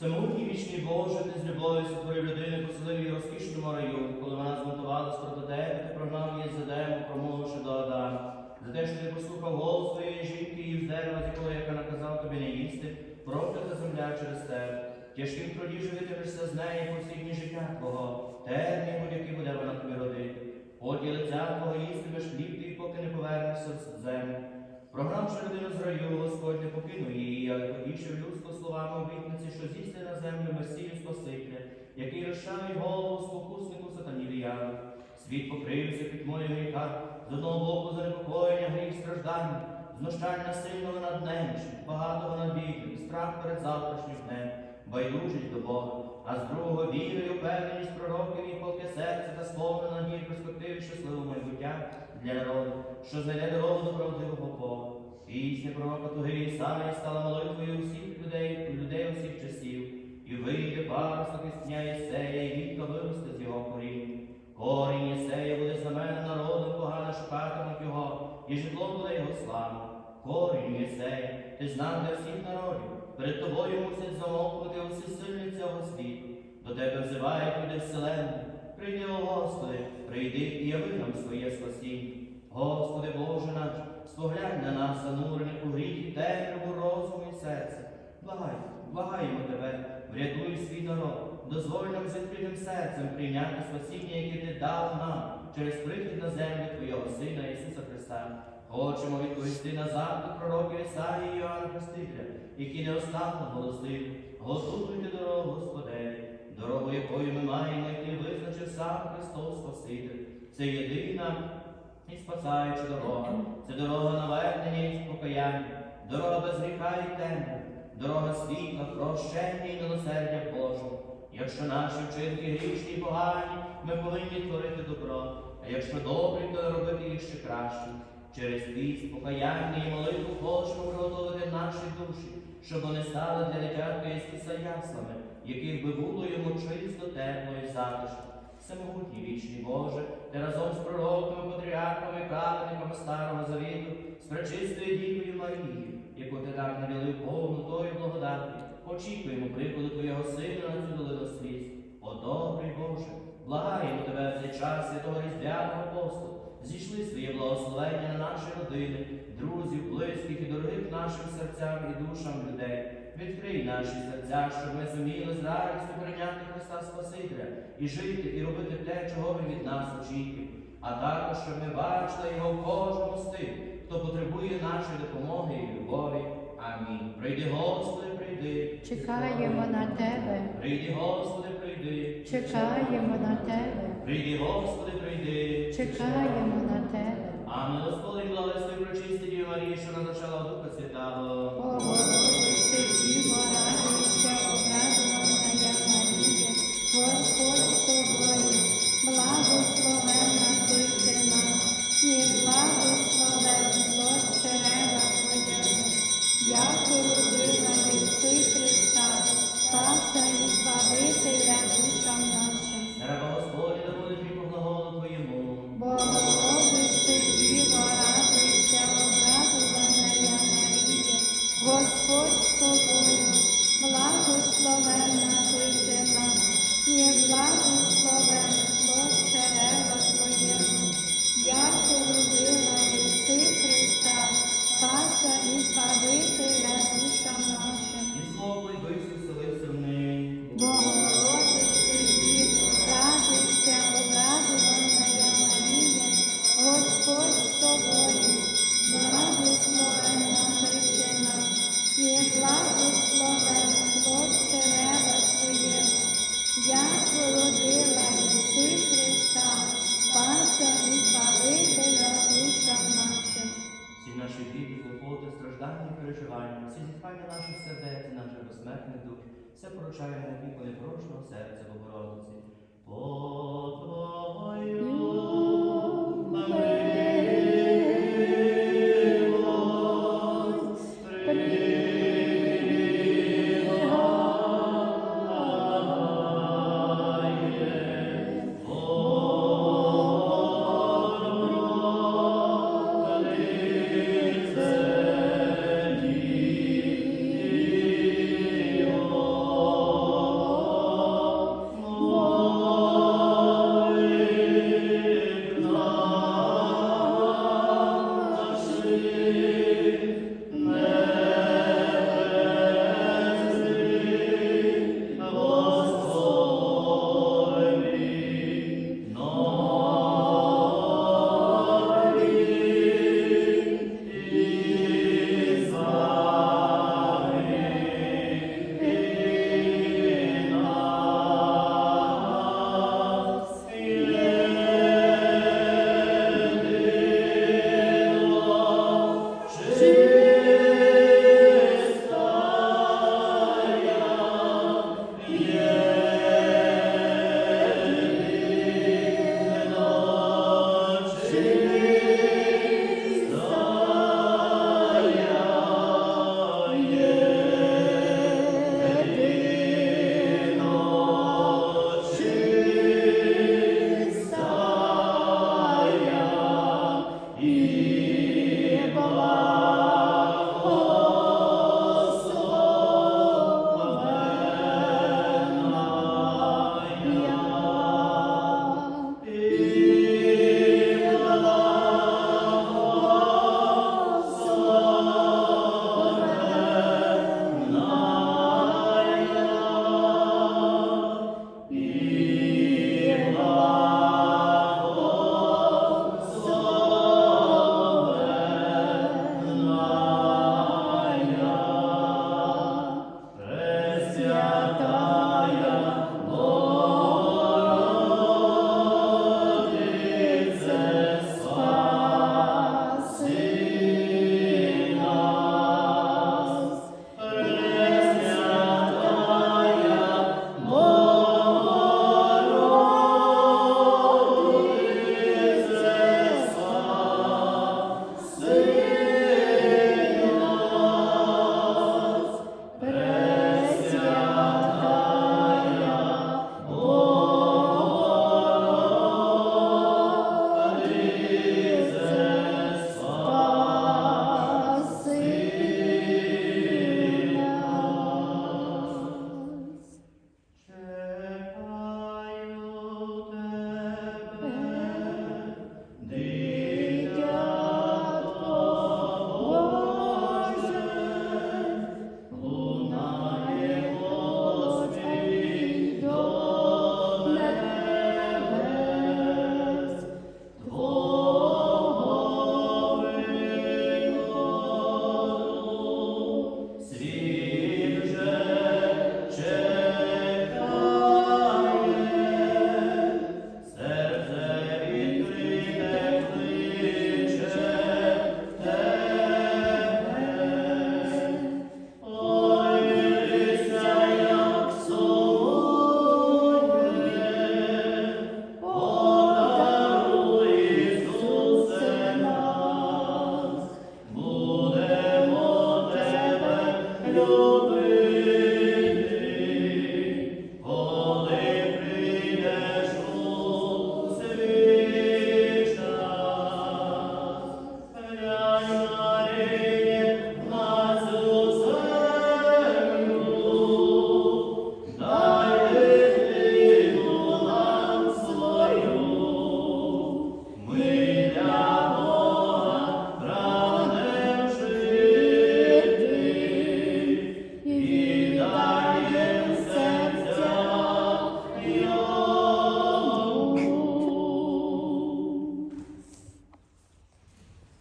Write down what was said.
Самотній вічний Боже, ти з любов'ю сотворив людину, поселив її розкішному раю, коли вона змонтувалась проти тебе, ти прогнав її з Едему, промовивши до Адама. За те, що ти послухав голос своєї жінки і з дерева, з якого яка наказав тобі не їсти, проклята земля через тебе. Тяжким труді живитимешся з неї по всі дні життя Твого, терні будь-які буде вона тобі родити. Поті лиця Твого їстимеш хліб ти, поки не повернешся в землю. Прогнавши людину з раю, Господь не покинув її, але потішив людство словами обітниці, що зійшли на землю Месію Спасителя, який розчавить голову спокуснику сатаніліяну. Світ покрився під мою гріха, з одного боку занепокоєння, гріх страждання, знущання сильного над немічним, багатого над бідним, страх перед завтрашнім днем, байдужість до Бога, а з другого віри і упевненість пророків і полке серце та сповнена надії перспективи щасливого майбуття для народу, що знайде дорогу до правдивого Бога. Пісня пророка Туги Ісаї стала молитвою усіх людей, людей усіх часів, і вийде парусок із дня Єсея, і вітка виросте з його коріння. Корінь Єсея буде знаменем народу, погано шукатимуть його, і житло буде його слава. Корінь Єсея, ти знав для всіх народів, перед тобою мусять замовкнути всесильні цього світу. До тебе взивають люди вселенні. Прийди, о Господи, прийди і яви нам своє спасіння. Господи Боже наш, споглянь на нас, занурених у гріх, темряву розуму і серця. Благай, благаємо тебе, врятуй свій народ, дозволь нам з відкритим серцем прийняти спасіння, яке ти дав нам через прихід на землю Твого Сина Ісуса Христа. Хочемо відповісти на заклик пророків Ісаї і Іоанна Хрестителя, які неостанно голосили, готуйте дорогу Господеві, дорогу, якою ми маємо йти, визначив сам Христос Спаситель. Це єдина і спасаюча дорога. Це дорога навернення і спокаяння, дорога без гріха і темряви, дорога світла, прощення і милосердя Божого. Якщо наші вчинки грішні і погані, ми повинні творити добро, а якщо добрі, то робити їх ще краще. Через піст, покаяння і молитву хочемо приготувати наші душі, щоб вони стали для дитятка Ісуса яслами, яких би було йому чисто, тепло і затишно. Всемогутній вічний Боже, ти разом з пророками, патріархами, праведниками Старого Завіту, з пречистою Дівою Марією, яку ти так наділив повну тою благодаті, очікуємо приходу Твого Сина на цю долину сліз. О добрий Боже, благаємо тебе в цей час святого Різдвяного посту, зійшли своє благословення на наші родини, друзів, близьких і дорогих нашим серцям і душам людей. Відкрий наші серця, щоб ми зуміли з радістю прийняти Христа Спасителя і жити, і робити те, чого Він від нас очікує, а також, щоб ми бачили його в кожному з тих, хто потребує нашої допомоги і любові. Амінь. Прийди, Господи, прийди. Чекаємо на тебе, Прийди, Господи, прийди. чекаємо на тебе, Прийди, Господи, прийди. чекаємо на тебе. Амен. Господи, благослови прочисти Марії, що назначала Духа Святого. Господь з тобою, благословенна ти жена, і благословен плод черева твоєго, як породила ти Христа, Паса і Збавителя душа наша. І слово і Ісус селився в неї. Як породила Єси Христа, Спаса і Збавителя душам нашим. Всі наші біди, клопоти, страждання і переживання, всі зітхання наших сердець наших безсмертних душ, все поручаємо віку непорочного серця. По Твою